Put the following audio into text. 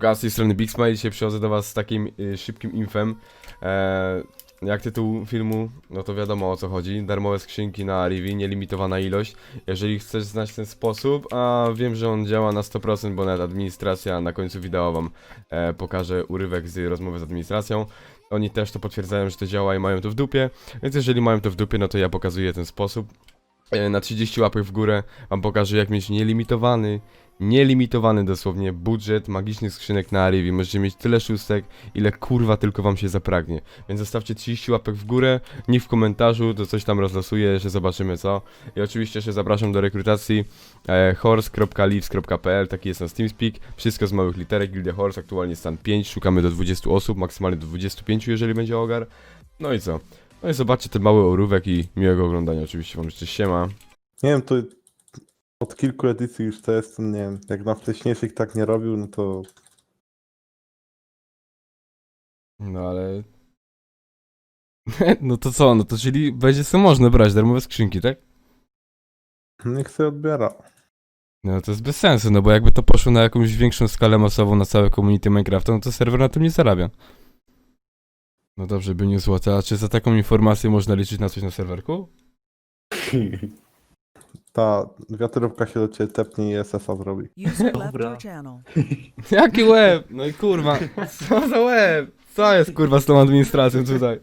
Siemka, z tej strony Big Smile, dzisiaj przychodzę do was z takim y, szybkim infem. E, jak tytuł filmu, no to wiadomo o co chodzi. Darmowe skrzynki na Rivi, nielimitowana ilość. Jeżeli chcesz znać ten sposób, a wiem, że on działa na 100%, bo nawet administracja na końcu wideo wam e, pokaże urywek z rozmowy z administracją. Oni też to potwierdzają, że to działa i mają to w dupie, więc jeżeli mają to w dupie, no to ja pokazuję ten sposób. E, na 30 łapek w górę wam pokażę jak mieć nielimitowany, nielimitowany dosłownie budżet magicznych skrzynek na Arivi. Możecie mieć tyle szóstek, ile kurwa tylko wam się zapragnie. Więc zostawcie 30 łapek w górę, niech w komentarzu, to coś tam rozlosuję, że zobaczymy co. I oczywiście jeszcze zapraszam do rekrutacji e, horse.leaves.pl, taki jest nasz TeamSpeak. Wszystko z małych literek, Gildia Horse, aktualnie stan 5, szukamy do 20 osób, maksymalnie do 25, jeżeli będzie ogar. No i co? No i zobaczcie ten mały orówek i miłego oglądania oczywiście wam jeszcze siema. Nie wiem, to od kilku edycji już to jest, nie wiem, jak na wcześniejszych tak nie robił, no to No ale... no to co, no to czyli będzie co można brać, darmowe skrzynki, tak? niech sobie odbiera. No to jest bez sensu, no bo jakby to poszło na jakąś większą skalę masową na całe community Minecrafta, no to serwer na tym nie zarabia. No dobrze, by nie złote, a czy za taką informację można liczyć na coś na serwerku? Ta wiatrówka się do ciebie tepnie i SS-a zrobi. User left Dobra. channel. Jaki łeb? No i kurwa, co za łeb? Co jest kurwa z tą administracją tutaj?